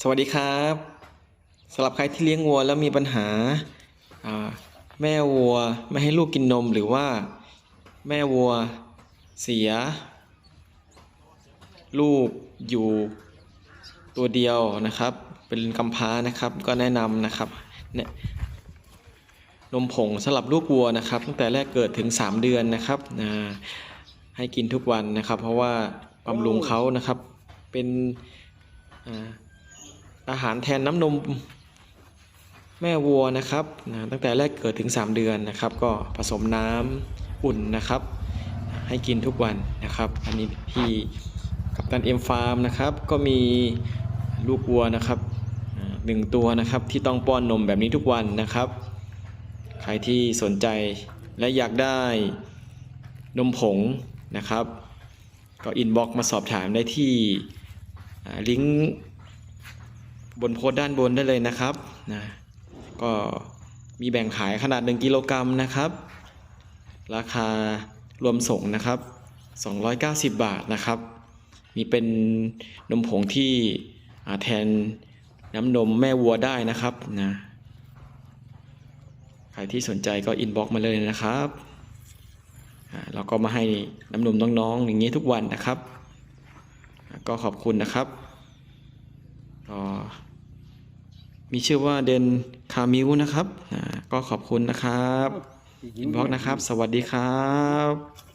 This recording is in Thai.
สวัสดีครับสำหรับใครที่เลี้ยงวัวแล้วมีปัญหา แม่วัวไม่ให้ลูกกินนมหรือว่า แม่วัวเสีย ลูกอยู่ตัวเดียวนะครับ เป็นกำพร้านะครับ ก็แนะนำนะครับเนี่ยนมผงสำหรับลูกวัวนะครับ ตั้งแต่แรกเกิดถึง 3 เดือนนะครับให้กินทุกวันนะครับ เพราะว่าบำรุงเขานะครับเป็นอ่า อาหารแทนน้ำนมแม่วัวนะครับนะตั้งแต่แรกเกิดถึง 3 เดือนนะครับ ก็ผสมน้ำอุ่นนะครับ ให้กินทุกวันนะครับ อันนี้ที่กับตันเอ็มฟาร์มนะครับ ก็มีลูกวัวนะครับหนึ่งตัวนะครับที่ต้องป้อนนมแบบนี้ทุกวันนะครับ ใครที่สนใจและอยากได้นมผงนะครับ ก็อินบ็อกมาสอบถามได้ที่ลิงก์ บนโพสด้านบนได้เลยนะครับนะก็มีแบ่งขายขนาด 1 กิโลกรัมนะครับ ราคารวมส่งนะครับ 290 บาทนะครับ มีเป็นนมผงที่แทนน้ำนมแม่วัวได้นะครับนะใครที่สนใจก็อินบ็อกมาเลยนะครับเราก็มาให้น้ำนมน้องๆอย่างนี้ทุกวันนะครับ ก็ขอบคุณนะครับ ก็ มีชื่อว่าเดนคามิวนะครับอ่าก็ขอบคุณนะครับอินบ็อกนะครับ สวัสดีครับ